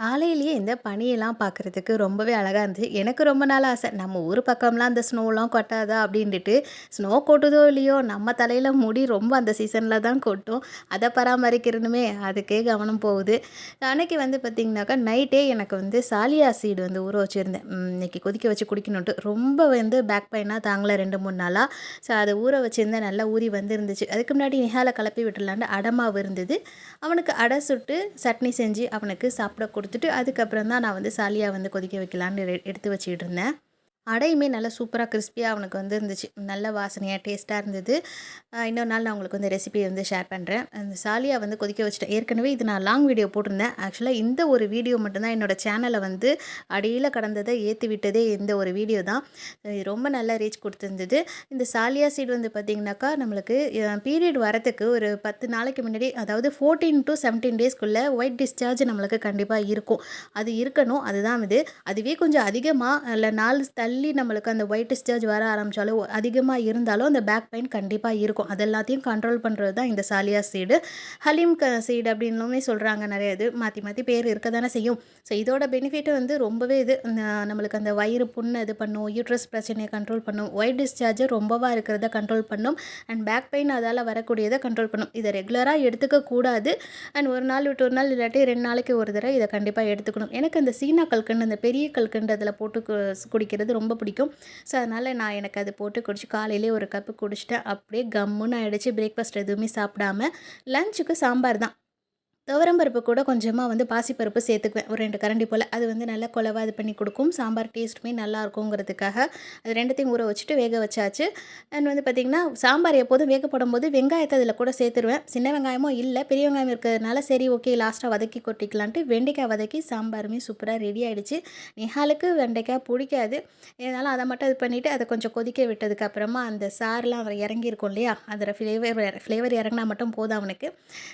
காலையிலேயே இந்த பனியெல்லாம் பார்க்குறதுக்கு ரொம்பவே அழகாக இருந்துச்சு. எனக்கு ரொம்ப நாள் ஆசை. நம்ம ஊர் பக்கம்லாம் அந்த ஸ்னோலாம் கொட்டாதா அப்படின்ட்டு ஸ்னோ கொட்டுதோ இல்லையோ, நம்ம தலையில் முடி ரொம்ப அந்த சீசனில் தான் கொட்டும். அதை பராமரிக்கிறணுமே, அதுக்கே கவனம் போகுது. அன்னைக்கு வந்து பார்த்திங்கனாக்கா, நைட்டே எனக்கு வந்து சாலியா சீடு வந்து ஊற வச்சுருந்தேன். இன்னைக்கு கொதிக்க வச்சு குடிக்கணுன்ட்டு. ரொம்ப வந்து பேக் பெயினாக தாங்கலை ரெண்டு மூணு நாளாக ஸோ அதை ஊற வச்சுருந்தேன் நல்லா ஊறி வந்துருந்துச்சு. அதுக்கு முன்னாடி நிஹால கிளப்பி விட்டுலான்னு அடமாவு இருந்தது. அவனுக்கு அடை சுட்டு, சட்னி செஞ்சு அவனுக்கு சாப்பிட கொடுத்து கொடுத்துட்டு அதுக்கப்புறம் தான் நான் வந்து சாலியாக வந்து கொதிக்க வைக்கலான்னு எடுத்து வச்சுக்கிட்டு இருந்தேன். அடையுமே நல்லா சூப்பராக கிறிஸ்பியாக அவனுக்கு வந்து இருந்துச்சு. நல்ல வாசனையாக டேஸ்ட்டாக இருந்தது. இன்னொரு நாள் நான் உங்களுக்கு வந்து ரெசிபி வந்து ஷேர் பண்ணுறேன். அந்த சாலியா வந்து கொதிக்க வச்சுட்டேன். ஏற்கனவே இது நான் லாங் வீடியோ போட்டிருந்தேன். ஆக்சுவலாக இந்த ஒரு வீடியோ மட்டும்தான் என்னோடய சேனலை வந்து அடியில் கடந்ததை ஏற்றி விட்டதே இந்த ஒரு வீடியோ தான். இது ரொம்ப நல்லா ரீச் கொடுத்துருந்தது இந்த சாலியா சீட் வந்து பார்த்திங்கனாக்கா நம்மளுக்கு பீரியட் வரத்துக்கு ஒரு 10 நாளைக்கு முன்னாடி அதாவது ஃபோர்டீன் டு செவன்டீன் டேஸ்க்குள்ளே ஒயிட் டிஸ்சார்ஜ் நம்மளுக்கு கண்டிப்பாக இருக்கும். அது இருக்கணும். அதுதான் இது. அதுவே கொஞ்சம் அதிகமாக இல்லை நாலு தள்ளி நம்மளுக்கு அந்த ஒயிட் டிஸ்சார்ஜ் வர ஆரம்பித்தாலோ அதிகமாக இருந்தாலும் அந்த பேக் பெயின் கண்டிப்பாக இருக்கும். அது எல்லாத்தையும் கண்ட்ரோல் பண்ணுறது தான் இந்த சாலியா சீடு. ஹலீம் க சீடு அப்படின்னுமே சொல்கிறாங்க நிறைய இது. மாற்றி மாற்றி பேர் இருக்க தானே செய்யும். ஸோ இதோட பெனிஃபிட்டு வந்து ரொம்பவே இது. நம்மளுக்கு அந்த வயிறு புண்ணு இது பண்ணும். யூட்ரஸ் பிரச்சனையை கண்ட்ரோல் பண்ணும். ஒயிட் டிஸ்சார்ஜ் ரொம்பவா இருக்கிறத கண்ட்ரோல் பண்ணும். அண்ட் பேக் பெயின் அதால் வரக்கூடியதை கண்ட்ரோல் பண்ணும். இதை ரெகுலராக எடுத்துக்க கூடாது. அண்ட் ஒரு நாள் விட்டு ஒரு நாள் இல்லாட்டி ரெண்டு நாளைக்கு ஒரு தடவை இதை கண்டிப்பாக எடுத்துக்கணும். எனக்கு அந்த சீனா கல்கண்டு, அந்த பெரிய கல்கண்டு அதில் போட்டு கு குடிக்கிறது ரொம்ப பிடிக்கும். ஸோ அதனால் நான் எனக்கு அது போட்டு குடிச்சு காலையிலேயே ஒரு கப்பு குடிச்சிட்டேன் அப்படியே கம்முன்னு ஆகிடுச்சு பிரேக்ஃபாஸ்ட் எதுவுமே சாப்பிடாம. லஞ்சுக்கு சாம்பார் தான். துவரம் பருப்பு கூட கொஞ்சமாக வந்து பாசிப்பருப்பு சேர்த்துக்குவேன். ஒரு ரெண்டு கரண்டி போல் அது வந்து நல்லா குலவாக இது பண்ணி கொடுக்கும் சாம்பார் டேஸ்ட்டுமே நல்லா இருக்குங்கிறதுக்காக அது ரெண்டுத்தையும் ஊற வச்சுட்டு வேக வச்சாச்சு. அண்ட் வந்து பார்த்திங்கன்னா சாம்பார் எப்போதும் வேக போடும்போது வெங்காயத்தை அதில் கூட சேர்த்துருவேன். சின்ன வெங்காயமும் இல்லை பெரிய வெங்காயம் இருக்கிறதுனால சரி ஓகே லாஸ்ட்டாக வதக்கி கொட்டிக்கலான்ட்டு வெண்டைக்காய் வதக்கி சாம்பாருமே சூப்பராக ரெடி ஆகிடுச்சு நிஹாலுக்கு வெண்டைக்காய் பிடிக்காது இருந்தாலும் அதை மட்டும் இது பண்ணிவிட்டு அதை கொஞ்சம் கொதிக்க விட்டதுக்கு அப்புறமா அந்த சாறுலாம் அவர் இறங்கியிருக்கும் இல்லையா? அதோட ஃப்ளேவர் ஃப்ளேவர் இறங்கினா மட்டும் போதும் அவனுக்கு.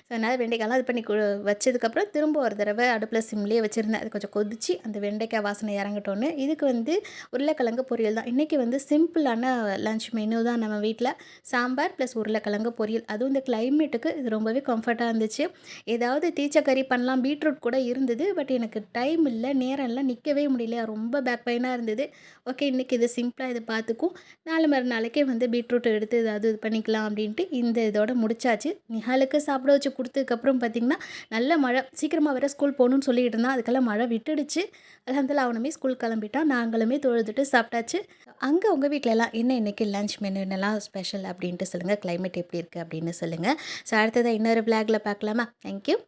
ஸோ அதனால் வெண்டைக்காயெலாம் இது பண்ணி வச்சதுக்கப்புறம் திரும்ப ஒரு தடவை அடுப்பில் சிம்லேயே வச்சிருந்தேன். அது கொஞ்சம் கொதிச்சு அந்த வெண்டைக்காய் வாசனை இறங்கட்டோன்னு இதுக்கு வந்து உருளைக்கிழங்கு பொரியல் தான். இன்றைக்கி வந்து சிம்பிளான லஞ்ச் மெனு தான் நம்ம வீட்டில் சாம்பார் ப்ளஸ் உருளைக்கிழங்கு பொரியல். அதுவும் இந்த கிளைமேட்டுக்கு இது ரொம்பவே கம்ஃபர்ட்டாக இருந்துச்சு. ஏதாவது தீச்சக்கறி பண்ணலாம். பீட்ரூட் கூட இருந்தது. பட் எனக்கு டைம் இல்லை நேரம் இல்லை நிற்கவே முடியல. ரொம்ப பேக் பெயினாக இருந்தது. ஓகே இன்றைக்கி இது சிம்பிளாக இது பார்த்துக்கும். நாலு மறு நாளைக்கே வந்து பீட்ரூட் எடுத்து ஏதாவது இது பண்ணிக்கலாம் அப்படின்ட்டு இந்த இதோட முடிச்சாச்சு. நிஹாலுக்கு சாப்பிட வச்சு கொடுத்ததுக்கப்புறம் பார்த்தீங்கன்னா, நல்ல மழை. சீக்கிரமாக வேறு ஸ்கூல் போகணும்னு சொல்லிட்டு இருந்தான். அதுக்கெல்லாம் மழை விட்டுடுச்சு. அல்ஹம்துலில்லாஹ் அவனுமே ஸ்கூல் கிளம்பிட்டான். நாங்களுமே தொழுதுட்டு சாப்பிட்டாச்சு. அங்கே உங்கள் வீட்டிலலாம் என்ன இன்னைக்கு லஞ்ச் மெனு என்னெல்லாம் ஸ்பெஷல் அப்படின்ட்டு சொல்லுங்கள் கிளைமேட் எப்படி இருக்குது அப்படின்னு சொல்லுங்கள் ஸோ அடுத்ததாக இன்னொரு விளாக்ல பார்க்கலாமா? Thank you.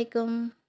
வலைக்கம்